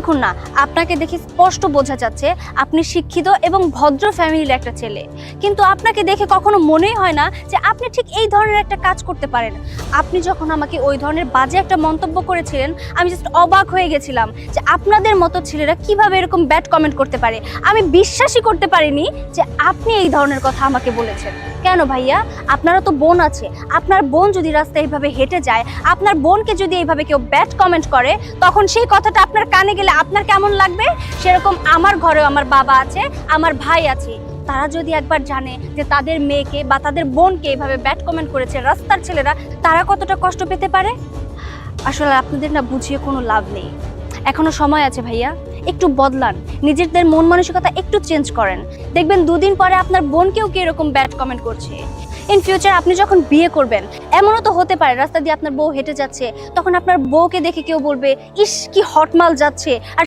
দেখুন না, আপনাকে দেখে স্পষ্ট বোঝা যাচ্ছে আপনি শিক্ষিত এবং ভদ্র ফ্যামিলির একটা ছেলে। কিন্তু আপনাকে দেখে কখনো মনেই হয় না যে আপনি ঠিক এই ধরনের একটা কাজ করতে পারেন। আপনি যখন আমাকে ওই ধরনের বাজে একটা মন্তব্য করেছিলেন, আমি জাস্ট অবাক হয়ে গেছিলাম যে আপনাদের মতো ছেলেরা কীভাবে এরকম ব্যাড কমেন্ট করতে পারে। আমি বিশ্বাসই করতে পারিনি যে আপনি এই ধরনের কথা আমাকে বলেছেন। কেন ভাইয়া? আপনারও তো বোন আছে। আপনার বোন যদি রাস্তায় এইভাবে হেঁটে যায়, আপনার বোনকে যদি এইভাবে কেউ ব্যাড কমেন্ট করে, তখন সেই কথাটা আপনার কানে গেলে আপনার কেমন লাগবে? সেরকম আমার ঘরেও আমার বাবা আছে, আমার ভাই আছে। তারা যদি একবার জানে যে তাদের মেয়েকে বা তাদের বোনকে এইভাবে ব্যাড কমেন্ট করেছে রাস্তার ছেলেরা, তারা কতটা কষ্ট পেতে পারে? আসলে আপনাদের না বুঝিয়ে কোনো লাভ নেই। এখনও সময় আছে ভাইয়া। একটু বদলান। নিজেদের মন মানসিকতা একটু চেঞ্জ করেন। দেখবেন দুদিন পরে আপনার বোনকেও কি এরকম ব্যাড কমেন্ট করছে। ইন ফিউচার আপনি যখন বিয়ে করবেন, এমনও তো হতে পারে, রাস্তা দিয়ে আপনার বউ হেঁটে যাচ্ছে, তখন আপনার বউকে দেখে কেউ বলবে, ইস, কি হটমাল যাচ্ছে। আর